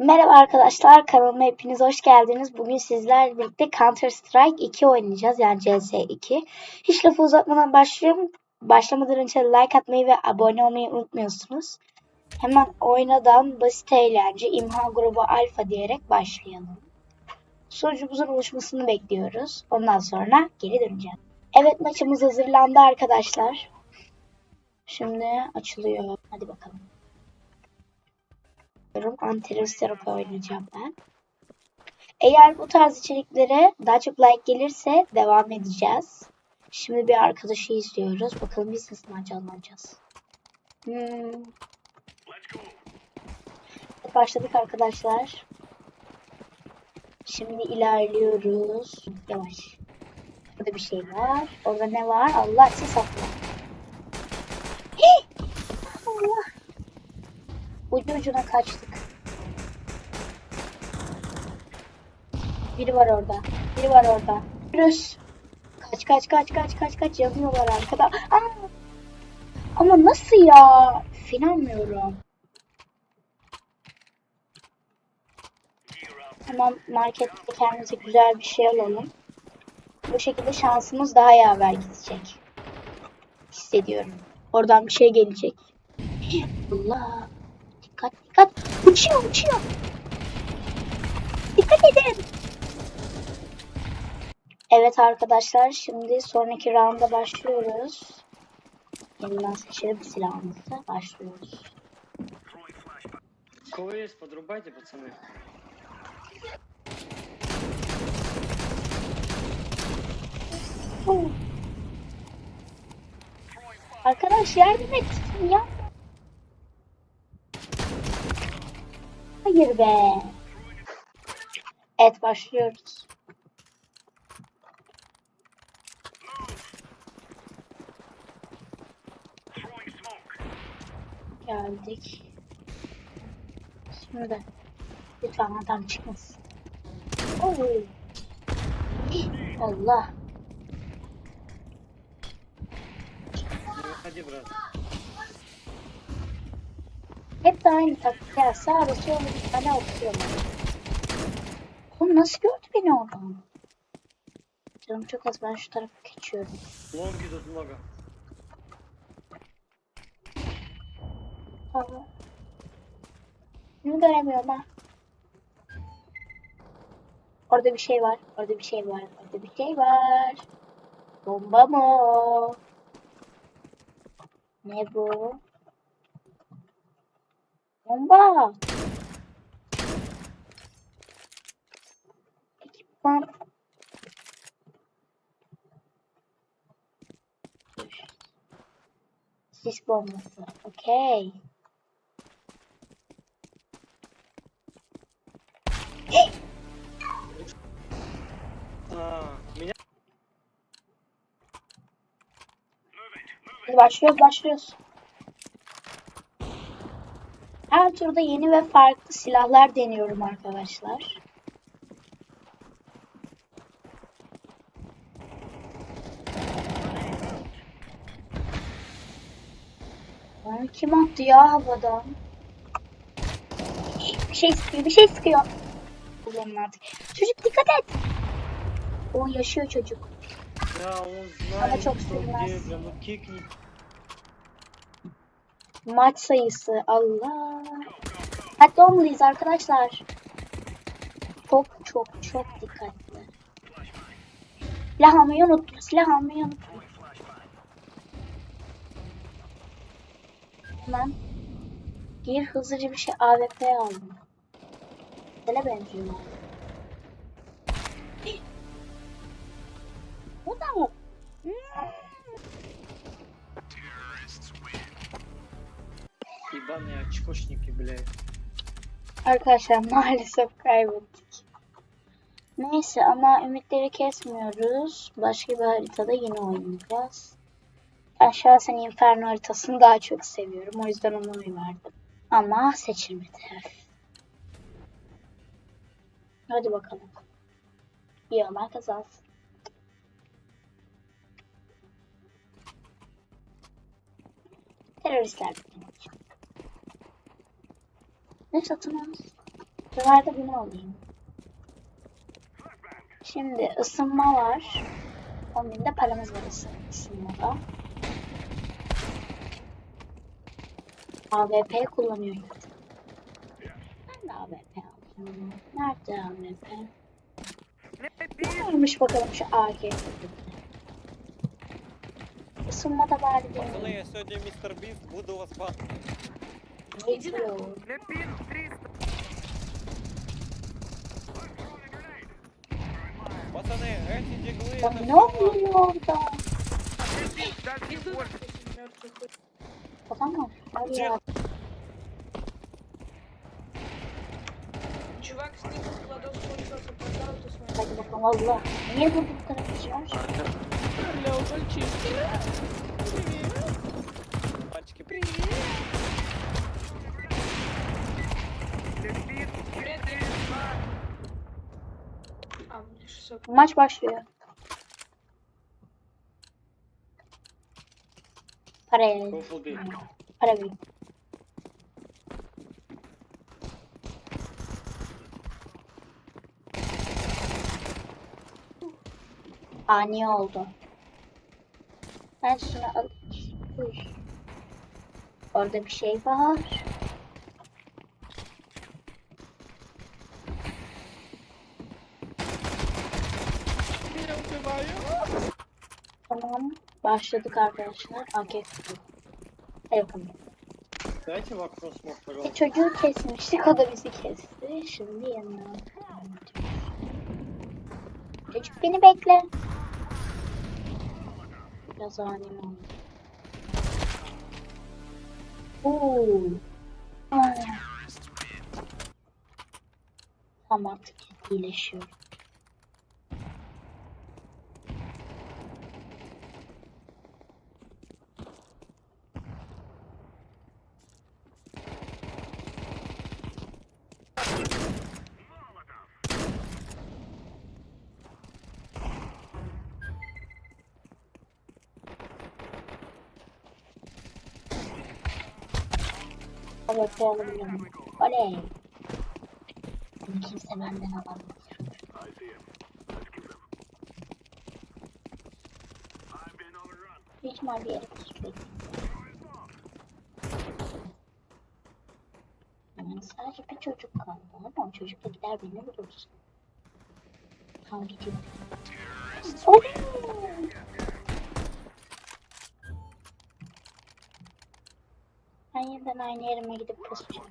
Merhaba arkadaşlar, kanalıma hepiniz hoş geldiniz. Bugün sizlerle birlikte Counter Strike 2 oynayacağız, yani CS2. Hiç lafı uzatmadan başlıyorum. Başlamadan önce like atmayı ve abone olmayı unutmuyorsunuz. Hemen oynadan basit eğlence, imha grubu alfa diyerek başlayalım. Sonucumuzun oluşmasını bekliyoruz. Ondan sonra geri döneceğim. Evet maçımız hazırlandı arkadaşlar. Şimdi açılıyor. Hadi bakalım yapıyorum. Anterörist tarafı oynayacağım ben. Eğer bu tarz içeriklere daha çok like gelirse devam edeceğiz. Şimdi bir arkadaşı izliyoruz. Bakalım biz nasıl maç alacağız. Hmm. Başladık arkadaşlar. Şimdi ilerliyoruz. Yavaş. Burada bir şey var. Orada ne var? Allah siz sakla. Allah. Ucu ucuna kaçtık. Biri var orada. Biri var orada. Yürüs. Kaç kaç kaç kaç kaç kaç yazıyorlar arkada. Aa! Ama nasıl ya? İnanmıyorum. Tamam markette kendimize güzel bir şey alalım. Bu şekilde şansımız daha yaver gidecek. Hissediyorum. Oradan bir şey gelecek. Allah. Dikkat dikkat. Uçuyor uçuyor. Dikkat edin. Evet arkadaşlar şimdi sonraki rounda başlıyoruz. Yeniden seçelim silahımızı. Başlıyoruz. Кого есть, подрубайте, пацаны. Huu. Arkadaş yardım et ya. Hayır be. Evet başlıyoruz. Geldik. Şimdi lütfen adam çıkmasın. Oo. Allah. Hadi biraz. Hep de aynı taktik ya. Sağda solda bir tane okuyorum. Oğlum nasıl gördü beni oradan? Canım çok az ben şu tarafa geçiyorum. Ne gidiyorsun bakalım? Abi. Bunu göremiyorum ha. Orada bir şey var. Orada bir şey var. Orada bir şey var. Bomba mı? Ne bu? Bomba. Ekipman. Sis bombası. Okey. Başlıyoruz başlıyoruz. Her turda yeni ve farklı silahlar deniyorum arkadaşlar. Kim attı ya havadan? Bir şey sıkıyor, bir şey sıkıyor. Artık. Çocuk dikkat et. O yaşıyor çocuk. Да, он Она знает, чё, что кстати, нас- где, прям, ну кикни. Maç sayısı Allah. Dikkatli olmalıyız arkadaşlar. Çok çok çok dikkatli. Silah almayı unuttum. Silah almayı unuttum. Hemen bir hızlıca bir şey AWP aldım. Güzele benziyor. Bu da mı? Hmm. Ебаные очкошники, блядь. Arkadaşlar maalesef kaybettik. Neyse ama ümitleri kesmiyoruz. Başka bir haritada yine oynayacağız. Ben şahsen Inferno haritasını daha çok seviyorum. O yüzden ona oy verdim. Ama seçilmedi. Hadi bakalım. İyi olan kazansın. Teröristler. Ne satın almış? De bunu alayım. Şimdi ısınma var. 10 bin de paramız var ısın, ısınmada. AWP kullanıyorum. Ben de AWP alayım. Nerede AWP? Ne varmış bakalım şu AK. сума добавили. Пацаны, я сегодня мистер Бист, буду вас пахнуть. Иди на... Лепин 300. Пацаны, эти диглы... Там много миллиардов. Пацаны, алло. Чувак с ним складов кончился, пожалуйста, смотри. Hadi bakalım Allah. Niye burada bu kadar kişi var? Лео, мальчишки. Мальчики, привет! Лепин Привет, 400. А, мне 600. Maç başlıyor. Paraya. Go full B. Para verin. ani oldu. Ben şunu alayım. Orada bir şey var. Tamam. Başladık arkadaşlar. Anket. Yapın. Belki bak crossmokları oldu. Çocuğu kesmiştik. O da bizi kesti. Şimdi yanına. Çocuk beni bekle. Biraz anim oldu. Oo. Tamam artık iyileşiyor. Evet alabilirim. Oley. Kimse benden alamaz. Büyük ihtimal bir yere tutuyor. Yani sadece bir çocuk kaldı ama çocuk da gider beni vurur. Tamam gidiyor. Oley. Ben yeniden aynı yerime gidip basacağım.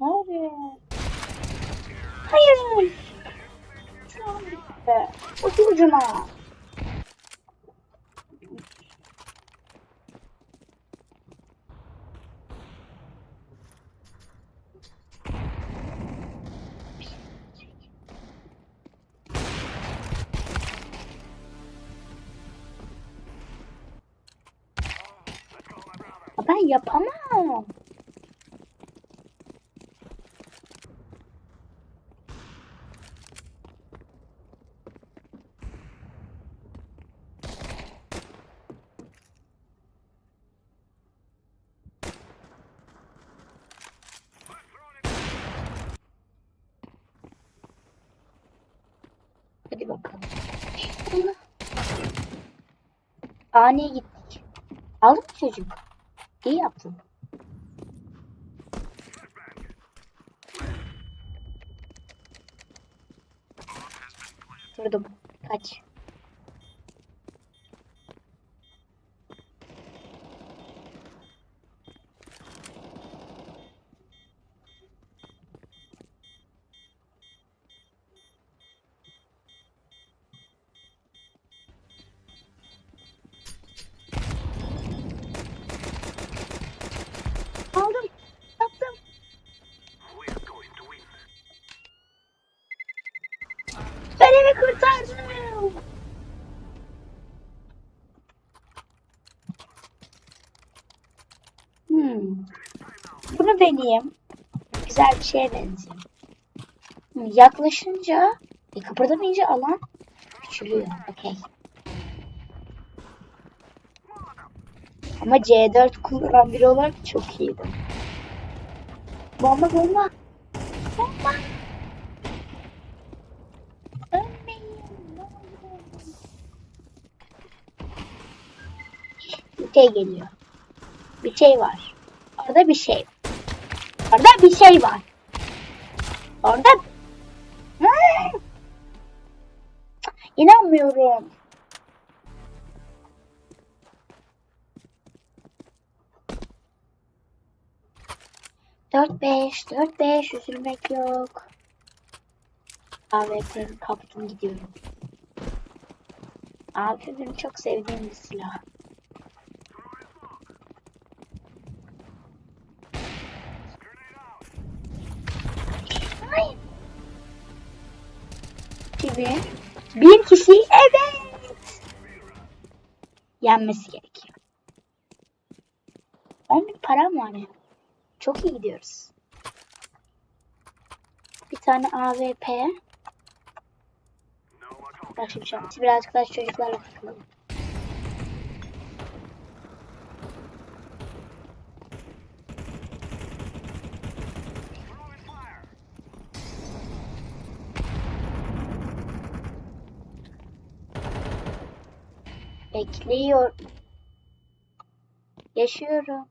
Ne oluyor? Hayır. Şu an bitti. Ucu ucuna. Ben yapamam. Hadi bakalım. Ani gittik. Aldın mı çocuk? İyi yaptın. Vurdum. Kaç. Hmm. Bunu deneyeyim. güzel bir şeye benziyor. Hı, Yaklaşınca, e, kıpırdamayınca alan küçülüyor. Okey. Ama C4 kullanan biri olarak çok iyiydim. Bomba bomba. Bomba. Bir şey geliyor. Bir şey var. Orada bir şey. Orada bir şey var. Orada. Hmm. İnanmıyorum. Dört beş, dört beş, üzülmek yok. AWP'mi kaptım gidiyorum. AWP benim çok sevdiğim bir silah. Yenmesi gerekiyor. 10 bin param var ya. Çok iyi gidiyoruz. Bir tane bir şey yok. Birazcık daha çocuklarla takılalım. Bekliyor. Yaşıyorum.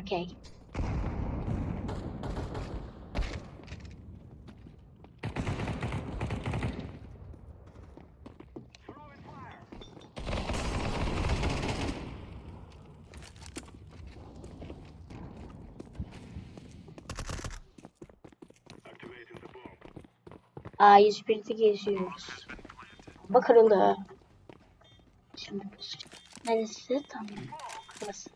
Okay. A101'de geziyoruz. Bomba kırıldı. Şimdi neresi? Tamam. Burası.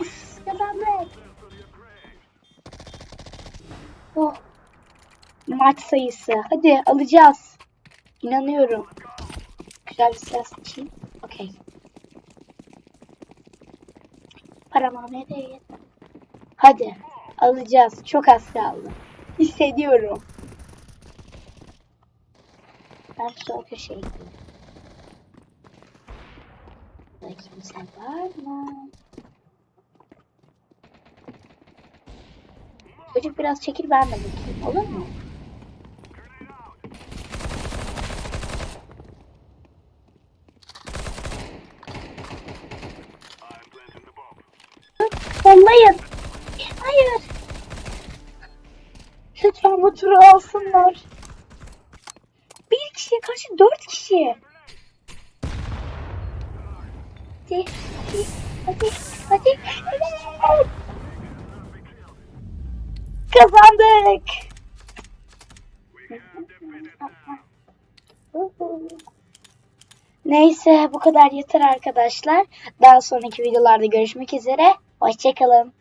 Yes! Oh. Maç sayısı. Hadi alacağız. İnanıyorum. Güzel bir silah seçeyim. Okey. Param almaya değer. Hadi. Alacağız. Çok az kaldı. Hissediyorum. Ben sol köşeye gideyim. Burada kimse var mı? Çocuk biraz çekil ben de bakayım. Olur mu? Sollayın. Hayır. Lütfen bu turu alsınlar. Bir kişiye karşı dört kişi. Hadi, hadi, hadi, hadi. Kazandık. Neyse bu kadar yeter arkadaşlar. Daha sonraki videolarda görüşmek üzere. Hoşçakalın.